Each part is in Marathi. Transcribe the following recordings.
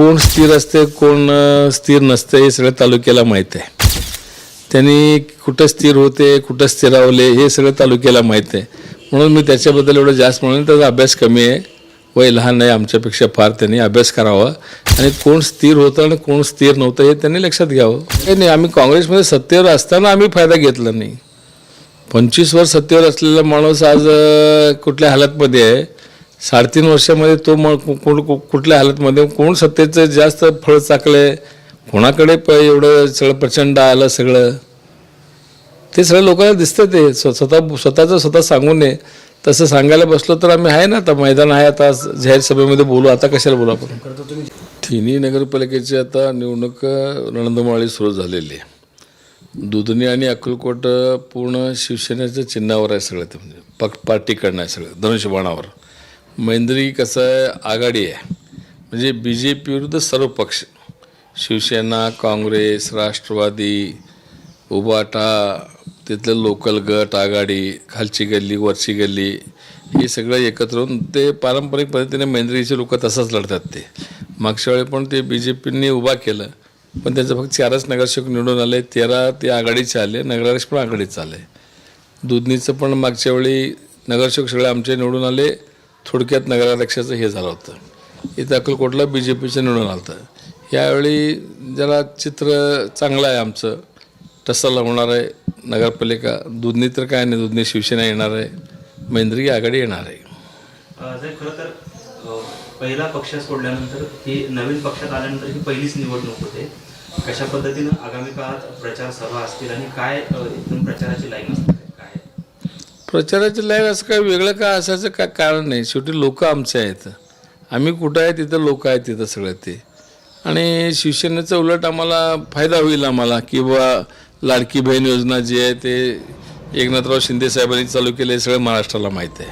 कोण स्थिर असते कोण स्थिर नसते हे सगळ्या तालुक्याला माहीत आहे. त्यांनी कुठं स्थिर होते कुठं स्थिरावले हे सगळं तालुक्याला माहीत आहे. म्हणून मी त्याच्याबद्दल एवढं जास्त म्हणून त्याचा अभ्यास कमी आहे. वय लहान आहे आमच्यापेक्षा फार त्यांनी अभ्यास करावा. आणि कोण स्थिर होतं आणि कोण स्थिर नव्हतं हे त्यांनी लक्षात घ्यावं. हे नाही आम्ही काँग्रेसमध्ये सत्तेवर असताना आम्ही फायदा घेतला नाही. पंचवीस वर्ष सत्तेवर असलेला माणूस आज कुठल्या हालतमध्ये आहे साडेतीन वर्षामध्ये तो म कु- कु- कुठल्या हालतमध्ये कोण सत्तेचं जास्त फळ चाकले कोणाकडे प एवढं सगळं प्रचंड आलं सगळं? ते सगळं लोकांना दिसतं ते. स्वतः स्वतःचं स्वतः सांगू नये. तसं सांगायला बसलो तर आम्ही आहे ना आता मैदान आहे आता जाहीर सभेमध्ये बोलू. आता कशाला बोलू आपण? तिन्ही नगरपालिकेची आता निवडणूक रणधुमाळी सुरू झालेली आहे. दुधनी आणि अक्कलकोट पूर्ण शिवसेनेच्या चिन्हावर आहे सगळं ते म्हणजे पक पार्टीकडनं आहे सगळं धनुष्यबाणावर. मैंद्री कसं आहे आघाडी आहे. म्हणजे बी जे पी विरुद्ध सर्व पक्ष. शिवसेना काँग्रेस राष्ट्रवादी उबाटा तिथलं लोकल गट आघाडी खालची गल्ली वरची गल्ली हे सगळं एकत्र होऊन ते पारंपरिक पद्धतीने मैंद्रीचे लोक तसंच लढतात ते. मागच्या वेळी पण ते बी जे पीने उभा केलं पण त्याचं फक्त चारच नगरसेवक निवडून आले तेरा ते आघाडीचे आले नगराध्यक्ष पण आघाडीचे आले. दुधनीचं पण मागच्या वेळी नगरसेवक सगळे आमचे निवडून आले थोडक्यात नगराध्यक्षाचं हे झालं होतं. इथं अक्कलकोटला बी जे पीचं निवडून आलं होतं. यावेळी जरा चित्र चांगलं आहे आमचं टसाला होणार आहे नगरपालिका दुधनी तर काय नाही दुधनी शिवसेना येणार आहे मैंद्री आघाडी येणार आहे. जर खरं तर पहिला पक्ष सोडल्यानंतर ही नवीन पक्षात आल्यानंतर ही पहिलीच निवडणूक होते. कशा पद्धतीनं आगामी काळात प्रचार सभा असतील आणि काय एकदम प्रचाराची लाईन असणार लाईव्ह प्रचाराची असं काय वेगळं काय असायचं काय कारण नाही. शेवटी लोक आमचे आहेत. आम्ही कुठं आहे तिथं लोक आहेत तिथं सगळं ते. आणि शिवसेनेचं उलट आम्हाला फायदा होईल आम्हाला की बा लाडकी बहीण योजना जी आहे ते एकनाथराव शिंदे साहेबांनी चालू केले सगळं महाराष्ट्राला माहीत आहे.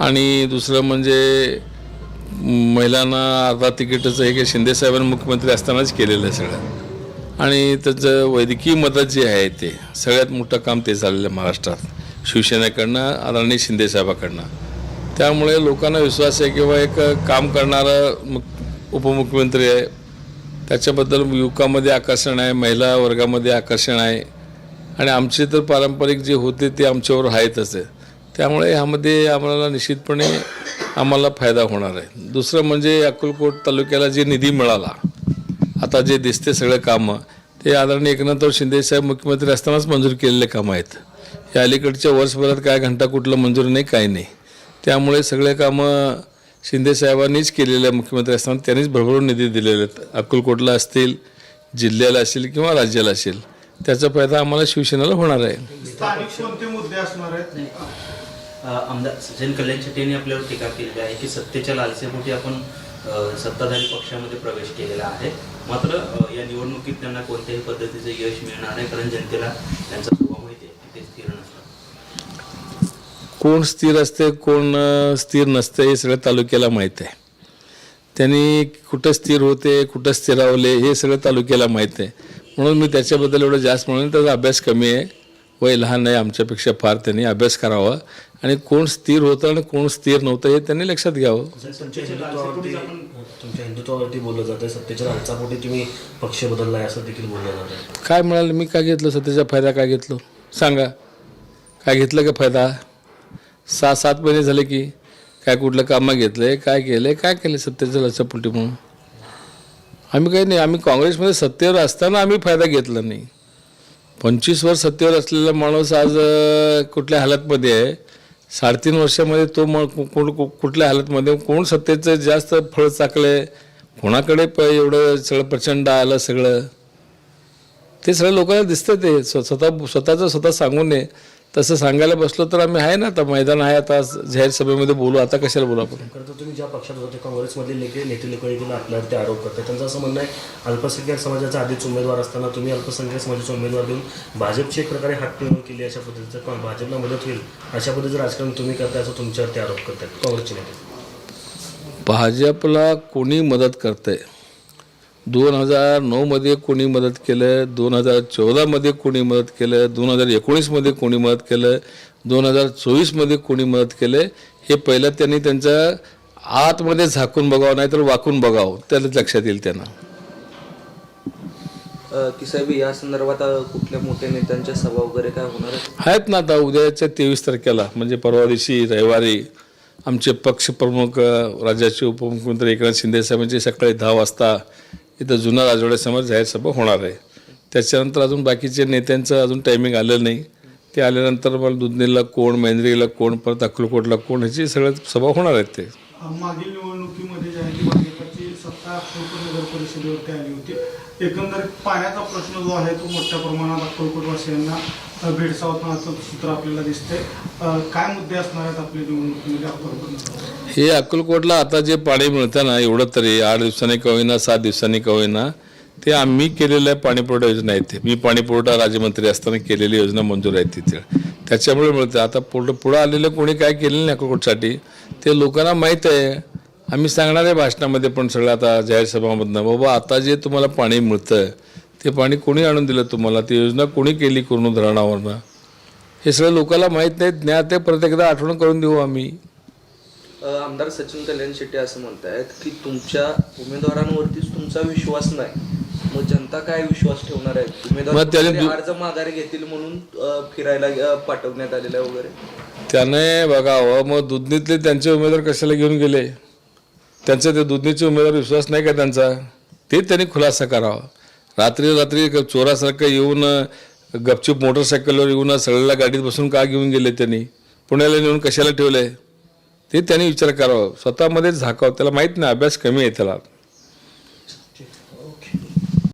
आणि दुसरं म्हणजे महिलांना अर्धा तिकीटचं हे काही शिंदे साहेबांनी मुख्यमंत्री असतानाच केलेलं आहे सगळं. आणि त्याचं वैद्यकीय मदत जे आहे ते सगळ्यात मोठं काम ते झालेलं आहे महाराष्ट्रात. शिवसेनेकडनं आदरणीय शिंदेसाहेबाकडनं त्यामुळे लोकांना विश्वास आहे किंवा एक काम करणारं मुख उपमुख्यमंत्री आहे. त्याच्याबद्दल युवकामध्ये आकर्षण आहे महिला वर्गामध्ये आकर्षण आहे. आणि आमचे तर पारंपरिक जे होते ते आमच्यावर आहेतच आहे. त्यामुळे ह्यामध्ये आम्हाला निश्चितपणे आम्हाला फायदा होणार आहे. दुसरं म्हणजे अक्कलकोट तालुक्याला जे निधी मिळाला आता जे दिसते सगळं कामं ते आदरणीय एकनाथराव शिंदेसाहेब मुख्यमंत्री असतानाच मंजूर केलेले कामं आहेत. या अलीकडच्या वर्षभरात काय घंटा कुठलं मंजूर नाही काही नाही. त्यामुळे सगळे कामं शिंदेसाहेबांनीच केलेलं आहे मुख्यमंत्री असताना त्यांनीच भरभरून निधी दिलेले आहेत. अक्कलकोटला असतील जिल्ह्याला असेल किंवा राज्याला असेल त्याचा फायदा आम्हाला शिवसेनेला होणार आहे. स्थानिक कोणते मुद्दे असणार आहेत? अ, आमदार सचिन कल्याण शेट्टी यांनी आपल्यावर टीका केलेली आहे की सत्तेच्या लालसेपोटी आपण सत्ताधारी पक्षामध्ये प्रवेश केलेला आहे. मात्र या निवडणुकीत त्यांना कोणत्याही पद्धतीचं यश मिळणार नाही कारण जनतेला त्यांचा स्वभाव माहिती आहे की ते स्थिर नसतात कोण स्थिर असते कोण स्थिर नसते हे सगळं तालुक्याला माहीत आहे. त्यांनी कुठं स्थिर होते कुठं स्थिरावले हे सगळं तालुक्याला माहीत आहे. म्हणून मी त्याच्याबद्दल एवढं जास्त म्हणून त्याचा अभ्यास कमी आहे. वय लहान आहे आमच्यापेक्षा फार त्यांनी अभ्यास करावा. आणि कोण स्थिर होतं आणि कोण स्थिर नव्हतं हे त्यांनी लक्षात घ्यावं. तुमच्या हिंदुत्वावरती बोललं जात आहे सत्तेच्या लालचापोटी तुम्ही पक्ष बदललाय असं देखील बोललं जात काय मिळालं मी काय घेतलं सध्याचा फायदा काय घेतलो? सांगा. काय घेतलं का फायदा? सहा सात महिने झाले की काय कुठलं कामं घेतलंय काय केलंय काय केलं सत्तेचं लचपलटी म्हणून? आम्ही काही नाही आम्ही काँग्रेसमध्ये सत्तेवर असताना आम्ही फायदा घेतला नाही. पंचवीस वर्ष सत्तेवर असलेला माणूस आज कुठल्या हालतमध्ये आहे? साडेतीन वर्षामध्ये तो मग कोण कुठल्या हालतमध्ये कोण सत्तेचं जास्त फळ चाकले कोणाकडे प एवढं सगळं प्रचंड आलं सगळं? ते सगळं लोकांना दिसतं ते. स्वतः स्वतःचं स्वतः सांगून नये तसं सांगायला बसलो तर आम्ही आहे ना आता मैदान आहे आता जाहीर सभेमध्ये बोलू. आता कशाला बोलू आपण? खरं तर तुम्ही ज्या पक्षात होते काँग्रेसमधले नेते नेते लोक देखील आपल्यावरती आरोप करतात. त्यांचं असं म्हणणं आहे अल्पसंख्याक समाजाचा आधीच उमेदवार असताना तुम्ही अल्पसंख्याक समाजाचा उमेदवार देऊन भाजपची एक प्रकारे हात मिळवून केली अशा पद्धतीचं किंवा भाजपला मदत होईल? अशा पद्धतीचं राजकारण तुम्ही करताय असं तुमच्यावरती आरोप करतात काँग्रेसचे नेते. भाजपला कोणी मदत करतंय? दोन हजार नऊमध्ये कोणी मदत केलं दोन हजार चौदामध्ये कोणी मदत केलं दोन हजार एकोणीसमध्ये कोणी मदत केलं दोन हजार चोवीसमध्ये कोणी मदत केलं हे पहिलं त्यांनी त्यांचा आतमध्ये झाकून बघावं नाही तर वाकून बघावं. त्याला लक्षात येईल त्यांना. अ, की साहेब या संदर्भात कुठल्या मोठ्या नेत्यांच्या सभा वगैरे काय होणार आहेत? ना आता उद्याच्या तेवीस तारखेला म्हणजे परवा दिवशी रविवारी आमचे पक्षप्रमुख राज्याचे उपमुख्यमंत्री एकनाथ शिंदे साहेबांची सकाळी दहा वाजता इथं जुना राजवाड्यासमोर जाहीर सभा होणार आहे. त्याच्यानंतर अजून बाकीचे नेत्यांचं अजून टायमिंग आलं नाही. ते आल्यानंतर मला दुधनेला कोण मेंद्रीला कोण परत अक्कलकोटला कोण ह्याची सगळ्या सभा होणार आहेत ते मागील निवडणुकीमध्ये जी आहे ती भाजपची सत्ता अक्कलकोट नगर परिषदेवरती आली होती. एकंदरीत पाण्याचा प्रश्न जो आहे तो मोठ्या प्रमाणात अक्कलकोटवासियांना अ, भेडसावतानाचं चित्र आपल्याला दिसते काय मुद्दे असणार आहेत आपल्या निवडणुकीमध्ये? अक्कलकोट हे अक्कलकोटला आता जे पाणी मिळतं ना एवढं तरी आठ दिवसांनी का होईना सात दिवसांनी का होईना ते आम्ही केलेल्या पाणीपुरवठा योजना आहेत मी पाणीपुरवठा राज्यमंत्री असताना केलेली योजना मंजूर आहे तिथे. त्याच्यामुळे मिळतं. आता पुढं पुढं आलेलं कोणी काय केलेलं नाही अक्कलकोटसाठी ते लोकांना माहीत आहे. आम्ही सांगणार आहे भाषणामध्ये पण सगळं आता जाहीर सभामधनं बाबा आता जे तुम्हाला पाणी मिळतं ते पाणी कोणी आणून दिलं तुम्हाला? ती योजना कोणी केली करून धरणावरनं? हे सगळं लोकांना माहीत नाही. ज्ञात आहे परत एकदा आठवण करून देऊ आम्ही. आमदार सचिन कल्याण शेट्टी असं म्हणतायत की तुमच्या उमेदवारांवरतीच तुमचा विश्वास नाही. मग जनता काय विश्वास ठेवणार आहे? उमेदवार अर्ज माघारी घेतील म्हणून फिरायला पाठवण्यात आलेला आहे वगैरे? त्याने बघावं मग दुधनीतले त्यांचे उमेदवार कशाला घेऊन गेले? त्यांचा ते दुधनीचे उमेदवार विश्वास नाही का त्यांचा? ते त्यांनी खुलासा करावा. रात्री रात्री चोरासारखं येऊन गपचूप मोटरसायकलवर येऊन सगळ्याला गाडीत बसून का घेऊन गेले त्यांनी? पुण्याला नेऊन कशाला ठेवलं आहे ते त्यांनी विचार करावा. स्वतःमध्येच झाकावं. त्याला माहीत नाही अभ्यास कमी आहे त्याला.